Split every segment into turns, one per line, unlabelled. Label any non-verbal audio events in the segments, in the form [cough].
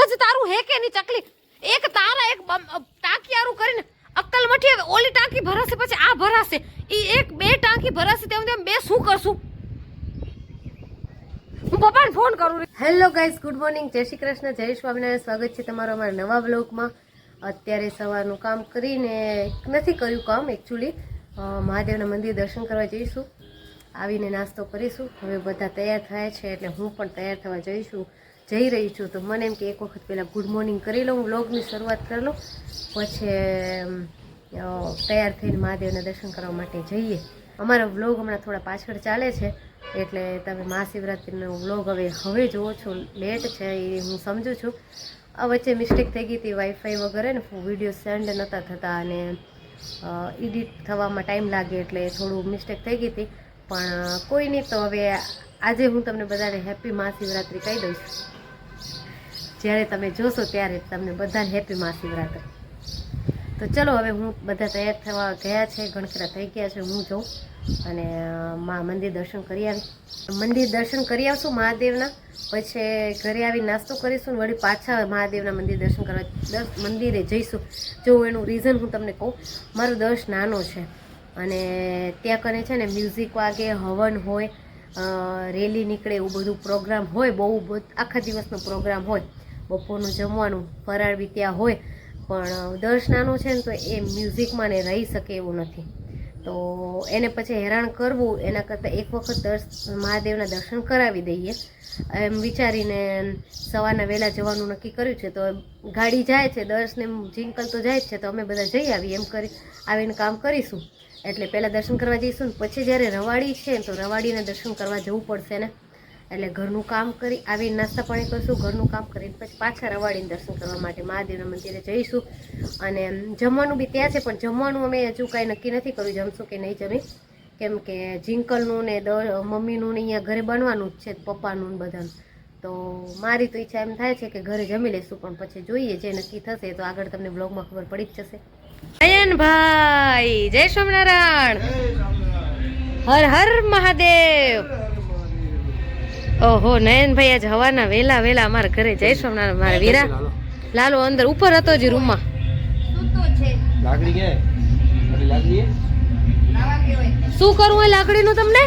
મગજ તારું હે કે ની ચકલી? એક તારા, એક ટાંકિયારું કરીને અક્કલ મઠી હવે ઓલી ટાંકી ભરાશે, પછી આ ભરાશે. એ એક, બે ટાંકી ભરાશે, તેમ તેમ બે શું કરશું? હું પપ્પાને ફોન કરું હેલો ગાઈઝ ગુડ મોર્નિંગ જય શ્રી કૃષ્ણ, જય સ્વામિનારાયણ. સ્વાગત છે તમારો અમારા નવા બ્લોગમાં અત્યારે સવારનું કામ કરીને નથી કર્યું કામ એકચ્યુઅલી મહાદેવના મંદિર દર્શન કરવા જઈશું. આવીને નાસ્તો કરીશું. હવે બધા તૈયાર થયા છે એટલે હું પણ તૈયાર થવા જઈશું. જઈ રહી છું. તો મને એમ કે એક વખત પહેલાં ગુડ મોર્નિંગ કરી લઉં બ્લોગની શરૂઆત કરી લઉં, પછી તૈયાર થઈને મહાદેવના દર્શન કરવા માટે જઈએ. અમારો વ્લોગ હમણાં થોડા પાછળ ચાલે છે, એટલે તમે મહાશિવરાત્રિનો વ્લોગ હવે હવે જોવો છો. લેટ છે એ હું સમજુ છું. આ વચ્ચે મિસ્ટેક થઈ ગઈ હતી વાઈફાઈ વગેરે ને વીડિયો સેન્ડ નહોતા થતા અને એડિટ થવામાં ટાઈમ લાગે એટલે થોડું મિસ્ટેક થઈ ગઈ હતી. પણ, કોઈ નહીં તો હવે આજે હું તમને બધાને હેપી મહાશિવરાત્રિ કહી દઉં છું. જ્યારે તમે જોશો ત્યારે તમને બધાને હેપી મહાશિવરાત્રિ. તો ચલો હવે હું બધા તૈયાર થવા ગયા છે ઘણખરા થઈ ગયા છે, હું જોઉં અને મા મંદિર દર્શન કરી આવી. મંદિર દર્શન કરી આવશું મહાદેવના, પછી ઘરે આવી નાસ્તો કરીશું વળી પાછા મહાદેવના મંદિર દર્શન કરવા દસ મંદિરે જઈશું. જો એનું રીઝન હું તમને કહું, મારો દર્શ નાનો છે અને ત્યાં કને છે ને મ્યુઝિક વાગે, હવન હોય રેલી નીકળે એવું બધું પ્રોગ્રામ હોય, બહુ આખા દિવસનો પ્રોગ્રામ હોય. બપોરનું જમવાનું ફરાળ ત્યાં હોય. પણ દર્શ છે ને તો એ મ્યુઝિકમાં ને રહી શકે એવું નથી. તો એને પછી હેરાન કરવું, એના કરતાં એક વખત દર્શ, મહાદેવના દર્શન કરાવી દઈએ. એમ વિચારીને સવારના વહેલા જવાનું નક્કી કર્યું છે. તો ગાડી જાય છે, દર્શને જિંકલ તો જાય જ છે, તો અમે બધા જઈ આવીએ, એમ કરી, આવીને કામ કરીશું. એટલે પહેલાં દર્શન કરવા જઈશું ને, પછી જ્યારે રવાડી છે તો રવાડીને દર્શન કરવા જવું પડશે ને? એટલે ઘરનું કામ કરી આવી નાસ્તા પાણી કરીશું, ઘરનું કામ કરીને પછી પાછા રવાડીને દર્શન કરવા માટે મહાદેવના મંદિરે જઈશું. અને જમવાનું બી ત્યાં છે, પણ જમવાનું અમે હજુ કાંઈ નક્કી નથી કર્યું, જમશું કે નહીં જમી. કેમ કે જિંકલનું ને મમ્મીનું ને અહીંયા ઘરે બનવાનું જ છે, પપ્પાનું ને બધાનું. તો મારી તો ઈચ્છા એમ થાય છે કે ઘરે જમી લઈશું, પણ પછી જોઈએ જે નક્કી થશે તો આગળ તમને બ્લોગમાં ખબર પડી જ જશે. અયનભાઈ જય સ્વામિનારાયણ. હર હર મહાદેવ. ઓહો નયનભાઈ આજ હવાના વેલા વેલા અમારા ઘરે જય સ્વામિનારાયણ મારા વીરા. લાલો. અંદર ઉપર હતો જ રૂમમાં.
લાકડી લાકડી
શું કરવું હોય લાકડીનું તમને?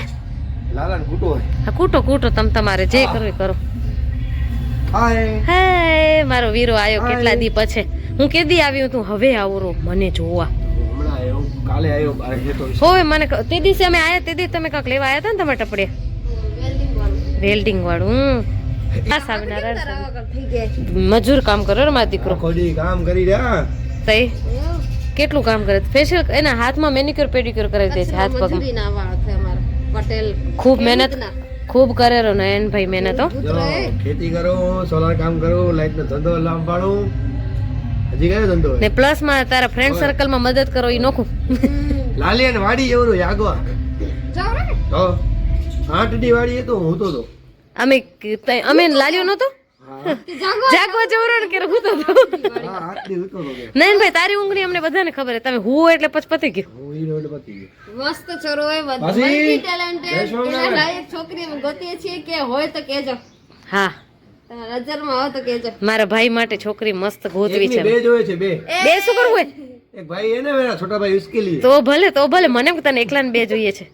લાલા કૂટો
કૂટો કૂટો તમ તમારે જે કરવું એ કરો.
હાય.
હે મારો વીરો આવ્યો કેટલા દી પછી. હું કેદી આવ્યું તું હવે આવરો મને જોવા.
હમણાં કાલે આવ્યો
મને તે દિવસે અમે આયા તે દિવસે તમે કાંક લેવા આવ્યા હતા ને તમારા ટપડે? વેલ્ડિંગ વાળું. હા સ્વામિનારાયણ મજૂર કામ કરો મારો દીકરો.
ખોડી કામ કરી રહ્યા.
તઈ? કેટલું કામ કરે? ફેશિયલ એના હાથમાં મેનિક્યોર પેડિક્યોર કરાવી દે છે હાથ પગમાં.
પટેલ
ખૂબ મહેનત ખૂબ કરેલો નયનભાઈ મહેનત
તો ખેતી કરો સોલાર કામ કરો લાઈટ નો ધંધો લાંબાડો. હજી કયો ધંધો
ને પ્લસમાં તારા ફ્રેન્ડ સર્કલમાં મદદ કરો ઈ નોખું.
લાલી અને વાડી એવું યાગવા. તો આઠડી વાડી એ તો હું તો તો
અમે અમે લાલ્યો નતો?
જાગો
જાગવા જવરો ને કે હું તો.
હા, આઠડી હું તો તો કે.
નયનભાઈ તારી ઊંઘની અમને બધાને ખબર છે તમે હું એટલે પછી પતી ગયું.
હું ઈ રોડ પતી ગયો.
મસ્ત છોરો હોય
પાછી? Multi
talented. લાયક છોકરી અમે ગોતીએ છીએ કે હોય તો કેજો
હા.
નજરમાં હોય તો કેજો
મારા ભાઈ માટે છોકરી મસ્ત ગોતવી છે
બે જોઈએ છે બે.
બે શું કરવું હોય?
એક ભાઈ એને મેરા છોટા ભાઈ ઉશ્કેલી
તો ભલે તો ભલે મને એમ તને એકલાને બે જોઈએ છે.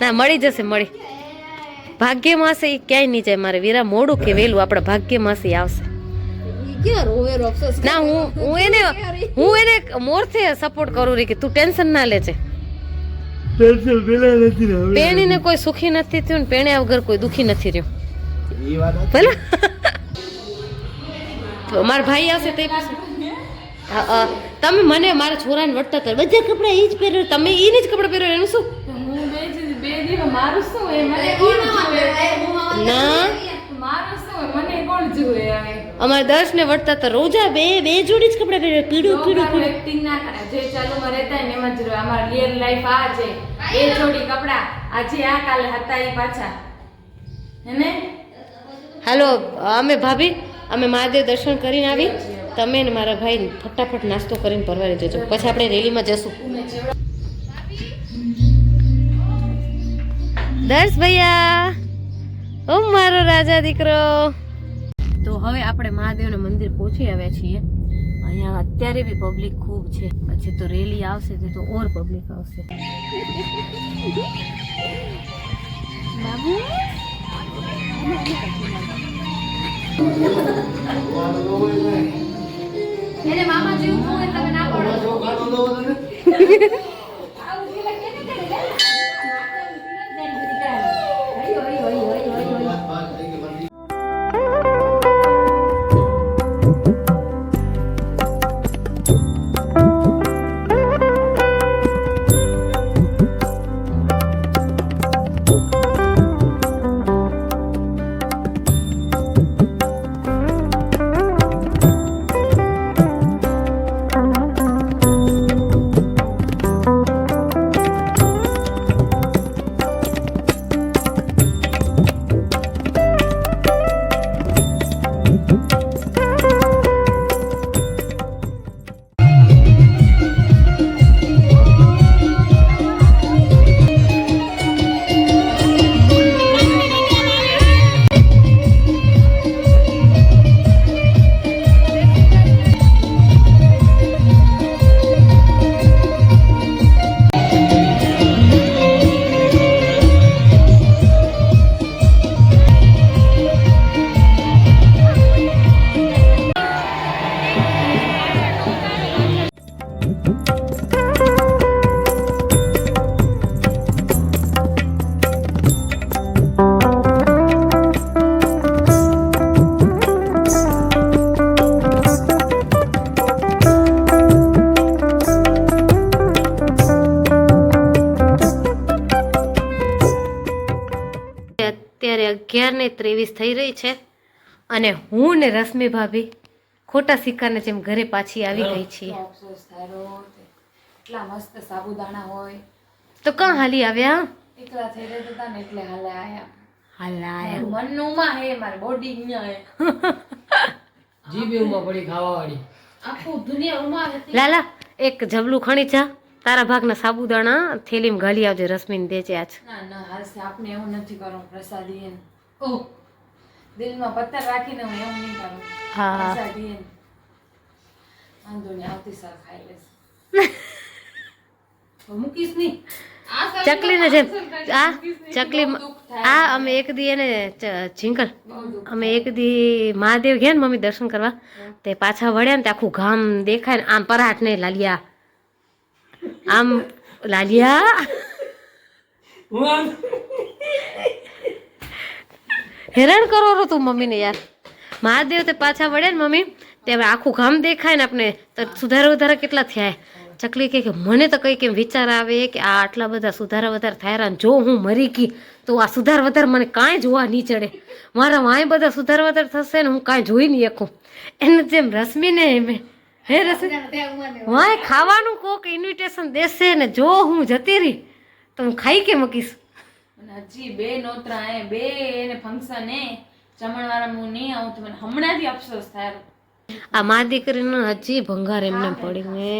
ના મળી જશે મળી. ભાગ્યમાં માસે એ ક્યાંય નહીં જાય. મારે વીરા મોડું કે વહેલું આપણા ભાગ્ય માસે આવશે. ના હું હું એને હું એને મોરથે સપોર્ટ કરું રહી કે તું ટેન્શન ના લેજે. પેણીને કોઈ સુખી નથી થયું ને પેણ્યા વગર કોઈ દુખી નથી રહ્યું. ભલે. મારા ભાઈ આવશે તે. તમે મને મારા છોરાને વળતા હતા. બધા કપડાં એ જ પહેર્યો. તમે એને જ કપડાં પહેર્યો એનું શું? ના. અમારા દર્શ ને વટતા હતા રોજા બે બે જોડી જ કપડાં પહેરે પીળું પીળું પીળું.
એક્ટિંગ ના કરે જે ચાલુમાં રહેતા હોય ને એમાં જ રહો. અમારા રિયલ લાઈફ આ છે. એ જોડી કપડા. આજે આ કાલે હતા એ પાછા. હેને?
હાલો અમે ભાભી અમે મહાદેવ દર્શન કરીને આવી. તમે ને મારા ભાઈ ફટાફટ નાસ્તો કરીને ભરવા જજો પછી આપણે રેલીમાં જશું. દર્શ ભૈયા ઓ મારો રાજા દીકરો. તો હવે આપણે મહાદેવના મંદિર પહોંચી આવ્યા છીએ. અહીંયા અત્યારે બી પબ્લિક ખૂબ છે. પછી તો રેલી આવશે તે તો ઓર પબ્લિક આવશે. એને મામા જેવું હોય તમે ના પડો. [laughs] અત્યારે અગિયાર ને ત્રેવીસ થઈ રહી છે. અને હું ને રશ્મિ ભાભી ખોટા સિક્કાને જેમ ઘરે પાછી આવી ગઈ છીએ.
એટલા મસ્ત સાબુદાણા હોય.
તો કાં હાલી આવ્યા?
એકલા થઈ રહ્યા હતા ને એટલે હાલે આયા
હાલા
મારું મનનું માં હે મારી બોડી અહીંયા હે.
જીભી ઉમાં પડી ખાવાવાળી.
આખું દુનિયા ઉમાં હતી.
લાલા એક જબલું ખણી જા. તારા ભાગના સાબુદાણા થેલીમાં ગાલી આવજે રશ્મિને દેજે આજ.
ના ના હાલ આપણે એવું નથી કરવું પ્રસાદી એમ. દિલમાં પથ્થર રાખીને હું એમ નહીં કરું.
હા.
વાંધો નહીં આવતી સાલ ખાઈ લેશે [laughs] તો મૂકીશ નહીં. આ
ચકલીને જેમ આ ચકલી. આ અમે એક દી એને ઝીંકલ અમે એક દી મહાદેવ ગયા ને મમ્મી દર્શન કરવા. તે પાછા વળ્યા ને તે આખું ગામ દેખાય ને. આમ પરાઠ નહીં લાલિયા. આમ લાલિયા. હેરાન કરો રો તું મમ્મીને યાર. મહાદેવ તે પાછા વળ્યા ને મમ્મી તે આખું ગામ દેખાય ને આપણે તો સુધારા વધારા કેટલા થયા? ચકલી કહે કે મને તો કંઈક એમ વિચાર આવે કે આ આટલા બધા સુધારા વધારા થયા જો હું મરી ગઈ તો આ સુધાર વધાર મને કાંઈ જોવા નહીં ચડે. મારા વાંય બધા સુધાર વધાર થશે ને હું કાંઈ જોઈ નહીં શકું. એને જેમ રશ્મિને એમ હે રશ્મિ વાંય ખાવાનું કોક ઇન્વિટેશન દેશે ને જો હું જતી રહી તો હું ખાઈ કે મૂકીશ
અને હજી બે નોતરા એ બે એને ફંક્શન હે જમણવાળા હું નહીં આવું તો મને હમણાંથી અફસોસ થાય.
આ મા દીકરીનો હજી ભંગાર એમને પડી ને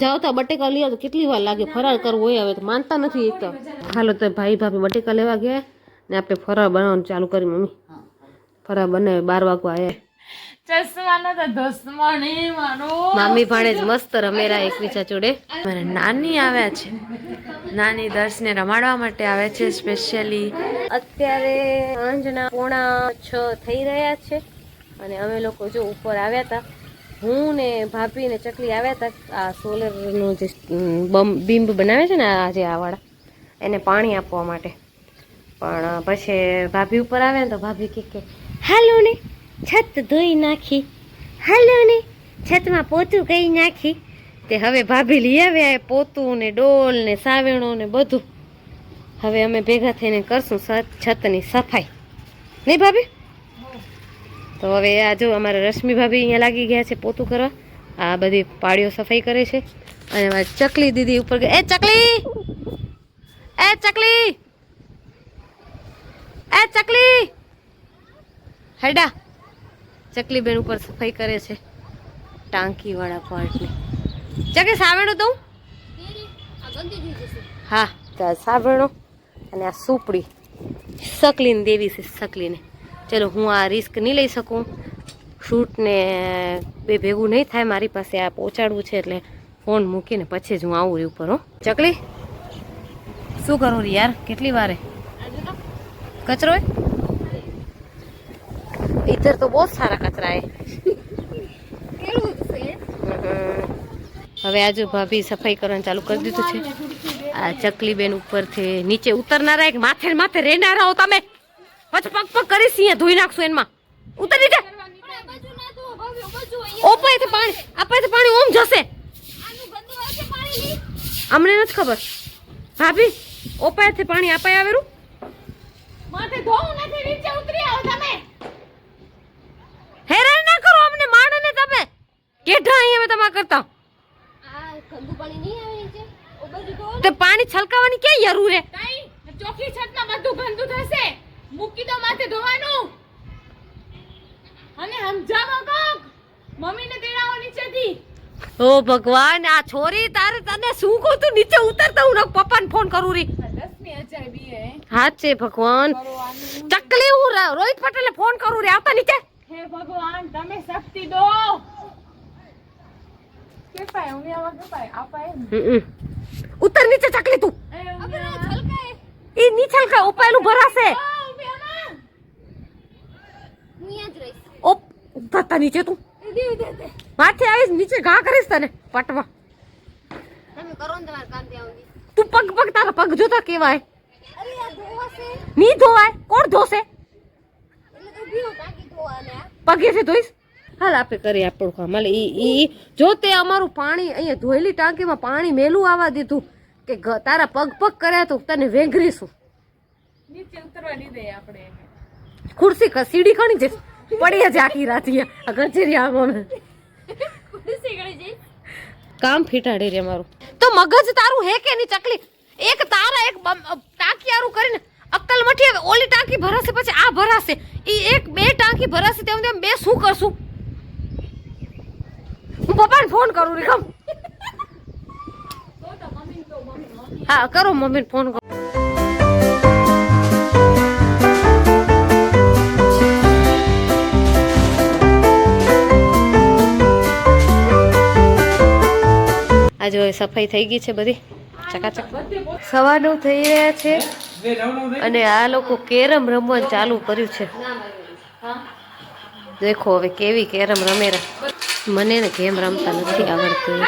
જાઓ તો બટેકા લઈ તો કેટલી વાર લાગે ફરાર કરવો હોય હવે તો માનતા નથી એક તો. હાલો તો ભાઈ ભાભી બટેકા લેવા ગયા ને આપણે ફરાર બનાવવાનું ચાલુ કરી મમ્મી. ફરાર બને બાર વાગવા આવ્યા
ચશ્માનો તો દુશ્મની માનો
મામી ભાણેજ મસ્ત રમેરા એકબીજા જોડે.
નાની આવ્યા છે. નાની દર્શને રમાડવા માટે આવે છે સ્પેશિયલી
અત્યારે સાંજના પોણા છ થઈ રહ્યા છે અને અમે લોકો જો ઉપર આવ્યા હતા હું ને ભાભી ને ચકલી આવ્યા હતા આ સોલરનું જે બિંબ બનાવે છે ને આ જે આ વાળા એને પાણી આપવા માટે. પણ પછી ભાભી ઉપર આવ્યા ને તો ભાભી કે હાલો ને, છત ધોઈ નાખી. હાલો ને, છતમાં પોતું કહી નાખી. તે હવે ભાભી લઈ આવ્યા પોતું ને ડોલ ને સાવેણો ને બધું. હવે અમે ભેગા થઈને કરશું છતની સફાઈ. નહીં ભાભી? તો હવે આ જો અમારા રશ્મિ ભાભી અહીંયા લાગી ગયા છે પોતું કરવા. આ બધી પાડીઓ સફાઈ કરે છે. અને ચકલી દીદી ઉપર એ ચકલી! એ ચકલી! એ ચકલી! હેડા. ચકલીબેન ઉપર સફાઈ કરે છે. ટાંકી વાળા પાર્ટની. ચકે સાવેણો દઉં
આ ગંદી થઈ જશે
હા. તો સાવેણો અને આ સુપડી. સકલીને દેવી છે સકલીને. ચલો હું આ રિસ્ક નહીં લઈ શકું. શૂટને બે ભેગું નહીં થાય મારી પાસે આ પહોંચાડવું છે એટલે ફોન મૂકીને પછી જ હું આવું રહી ઉપર હો. ચકલી શું કરું રી યાર? કેટલી વારે? કચરો હે इधर तो बहुत सारा कचरा है
કેવું થશે
હવે આજુ ભાભી સફાઈ કરવાનું ચાલુ કરી દીધું છે આ ચકલી બેન ઉપરથી નીચે ઉતરનારા કે માથે ને માથે રહેનારા હો તમે પછી પગ પગ કરીશ અહીંયા ધોઈ નાખશું એમાં ઉતર નીચે
પણ આ બાજુ ના તો ભાભી આ બાજુ અહીંયા
ઓપાયથી પાણી અપાયથી પાણી ઓમ જશે
આનું ગંદુ આવે છે પાણી લી
અમને નથી ખબર ભાભી ઓપાયથી પાણી અપાય આવેલું
માથે ધોવું નથી નીચે
કેઢા અહીંયા મેં તમારા કરતા?
તો
પાણી છલકાવાની કે જરૂર હે?
ચોખી છતમાં બધું ગંદુ થશે. મૂકી દો માથે ધોવાનું. અને સમજાવો કોક? મમ્મીને તેડાવો નીચેથી.
ઓ ભગવાન આ છોરી તારે તને શું કહું તું? નીચે ઉતરતા હું પપ્પાને ફોન કરું રી.
હા.
છે ભગવાન. ચકલી હું રોહિત પટેલે ફોન કરું રે. આવતા નીચે.
હે ભગવાન તમે શક્તિ દો કે પાય હું આવા કે પાય આપાય
હમ. ઉતર નીચે ચકલી તું.
એ
નીચે કા ઉપાયેલું ભરાશે. ઓપ ઉતરતા નીચે તું. માથે આવીશ નીચે ઘા કરીશ તને પટવા. તું પગ પગ તારા પગ જોતા કેવાય.
અરે
ની ધોવાય? કોણ ધોશે?
પગે
છે ધોઈશ? હાલ આપણે કરી આપણું કામ હાલે એ ઈ જો તે અમારું પાણી અહીંયા ધોયેલી ટાંકીમાં પાણી મેલું આવવા દીધું કે તારા પગ પગ કર્યા તો તને વેંઘરીશું.
નીચે ઉતરવા દે આપણે
ખુરશી સીડી ખણી જઈશ. પડી જ આખી રાતી આ ગજરી આમાં
ખુશી ગળી જઈ
કામ ફીટાડી રે મારું. તો મગજ તારું હે કે ની ચકલી? એક તારા એક ટાંકી આરું કરીને અક્કલ મઠી હવે ઓલી ટાંકી ભરાશે પછી આ ભરાશે. એ એક બે ટાંકી ભરાશે તેમ તેમ બે શું કરશું? હું પપ્પાને ફોન કરું રે કમ હા, કરો, મમ્મીને ફોન કરો. આજે સફાઈ થઈ ગઈ છે બધી. ચકાચક. સવારનું થઈ રહ્યા છે. અને આ લોકો કેરમ રમવાનું ચાલુ કર્યું છે. દેખો હવે કેવી કેરમ રમે મને ને ગેમ રમતા નથી આવડતી.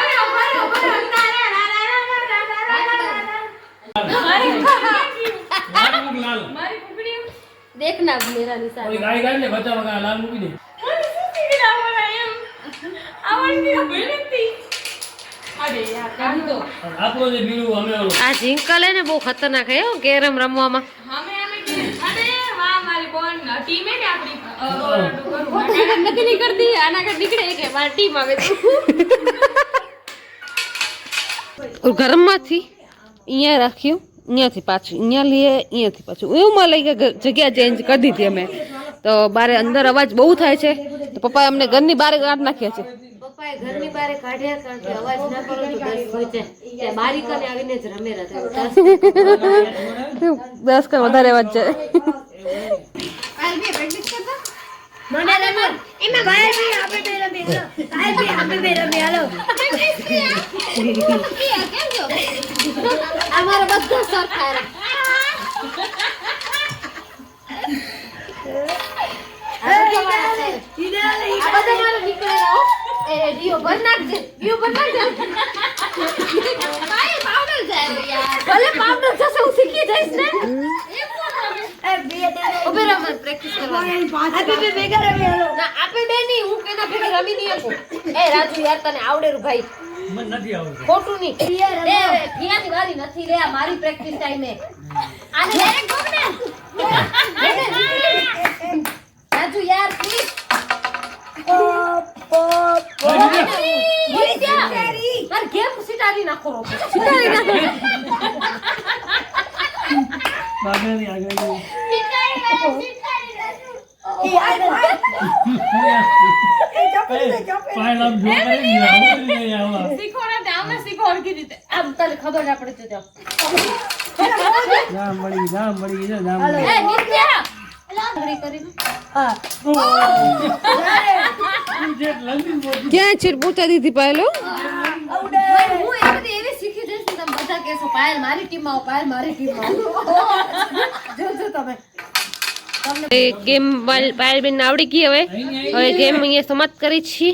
દેખના મેરા નિશાન
ગાય ગાય ને બચાવ લાલ મૂકી દે.
મને શું શીખી લાવવાના એમ? આવડતી તો ભઈ નથી અરે યાર કાઢી દો.
આપણો જે બીડું અમે ઓલું
આ ઝીંકલ હે ને બહુ ખતરનાક હે હો કેરમ રમવામાં.
ટીમે ને આપણી.
નથી નીકળતી આના ઘર નીકળે કે મારી ટીમ આવે તો.
ઘરમાંથી અહીંયા રાખ્યું અહીંયાથી પાછું અહીંયા લઈએ અહીંયાથી પાછું. એવું લઈ કે જગ્યા ચેન્જ કરી દીધી અમે. તો બારે અંદર અવાજ બહુ થાય છે તો પપ્પાએ અમને ઘરની બહાર કાઢ નાખ્યા છે. પપ્પાએ ઘરની બારે કાઢ્યા કારણ કે અવાજ ના કરો તો દસ વચ્ચે બારી કને આવીને જ રમે દસ કઈ વધારે અવાજ
છો. અમારા બધા પાવડર
જશે હું શીખી જઈશ ને? ઊભી રહો મને પ્રેક્ટિસ કરવાની. ના આપે બે નહીં હું કેના ભેગી રમી નહીં શકું. એ રાજુ યાર તને આવડે રું ભાઈ.
મને નથી આવડતું.
ખોટું નહીં. લે ફિયાની વારી નથી લે આ મારી પ્રેક્ટિસ ટાઈમે આને ડાયરેક્ટ ને. રાજુ યાર પ્લીઝ ગેમ સિટારી નાખો. રો સિટારી નાખો
આગળ આગળ પાયલ આમ જો કરે ને, આવું કરી દે આવા.
શીખવાડે તે આમે શીખો હરખી રીતે
આમ તને ખબર ના પડે તો જાઓ
મળી ગઈ, મળી ગઈ મળી
એ નિત્યા
આંગળી
મોટી
ક્યાં પૂછા દીધી પાયલો
હું એ બધી એવી બધા કહેશો પાયલ મારી ટીમમાં આવો પાયલ મારી ટીમમાં જોજો તમે.
ગેમ પાયલબેન આવડી ગઈ હવે. હવે ગેમ અહીંયા સમાપ્ત કરી છીએ.